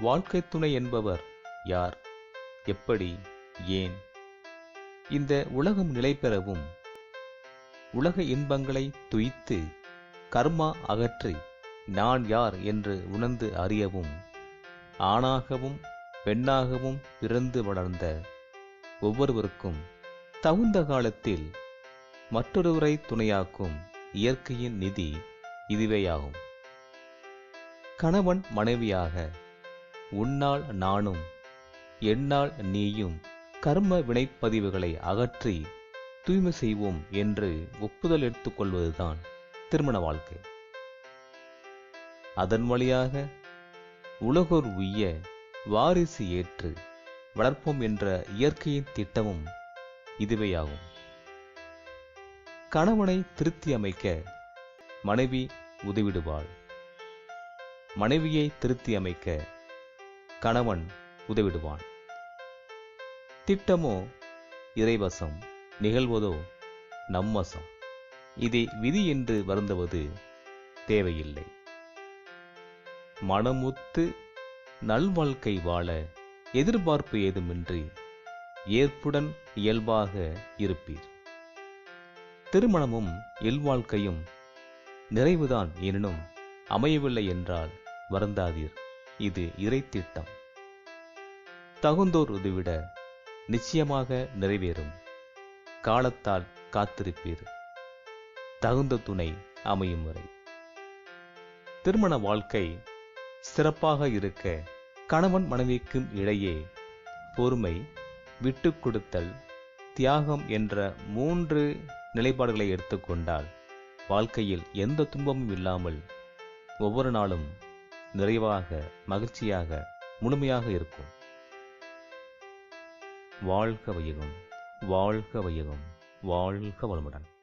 வாழ்க்கை துணை என்பவர் யார்? எப்படி? ஏன்? இந்த உலகம் நிலை பெறவும் உலக இன்பங்களை துய்த்து கர்மா அகற்றி நான் யார் என்று உணர்ந்து அறியவும் ஆணாகவும் பெண்ணாகவும் பிறந்து வளர்ந்த ஒவ்வொருவருக்கும் தகுந்த காலத்தில் மற்றொருவரை துணையாக்கும் இயற்கையின் நிதி இதுவேயாகும். கணவன் மனைவியாக உன்னால் நானும் என்னால் நீயும் கர்ம வினைப்பதிவுகளை அகற்றி தூய்மை செய்வோம் என்று ஒப்புதல் எடுத்துக்கொள்வதுதான் திருமண வாழ்க்கை. அதன் வழியாக உலகோர் உய்ய வாரிசு ஏற்று வளர்ப்போம் என்ற இயற்கையின் திட்டமும் இதுவேயாகும். கணவனை திருத்தி அமைக்க மனைவி உதவிடுவாள். மனைவியை திருத்தி அமைக்க கணவன் உதவிடுவான். திட்டமோ இறைவசம் நிகழ்வதோ நம்மசம். இதை விதி என்று வருந்துவது தேவையில்லை. மனமுத்து நல்வாழ்க்கை வாழ எதிர்பார்ப்பு ஏதுமின்றி ஏற்புடன் இயல்பாக இருப்பீர். திருமணமும் இல்வாழ்க்கையும் நிறைவுதான் எனினும் அமையவில்லை என்றால் வருந்தாதீர். இது இறை திட்டம் தகுந்தோர் உதவிட நிச்சயமாக நிறைவேறும். காலத்தால் காத்திருப்பீர். தகுந்த துணை அமையும் வரை. திருமண வாழ்க்கை சிறப்பாக இருக்க கணவன் மனைவிக்கும் இடையே பொறுமை விட்டு கொடுத்தல் தியாகம் என்ற மூன்று நிலைப்பாடுகளை எடுத்துக்கொண்டால் வாழ்க்கையில் எந்த துன்பமும் இல்லாமல் ஒவ்வொரு நாளும் நிறைவாக மகிழ்ச்சியாக முழுமையாக இருக்கும். வாழ்க வையகம் வாழ்க வையகம் வாழ்க வளமுடன்.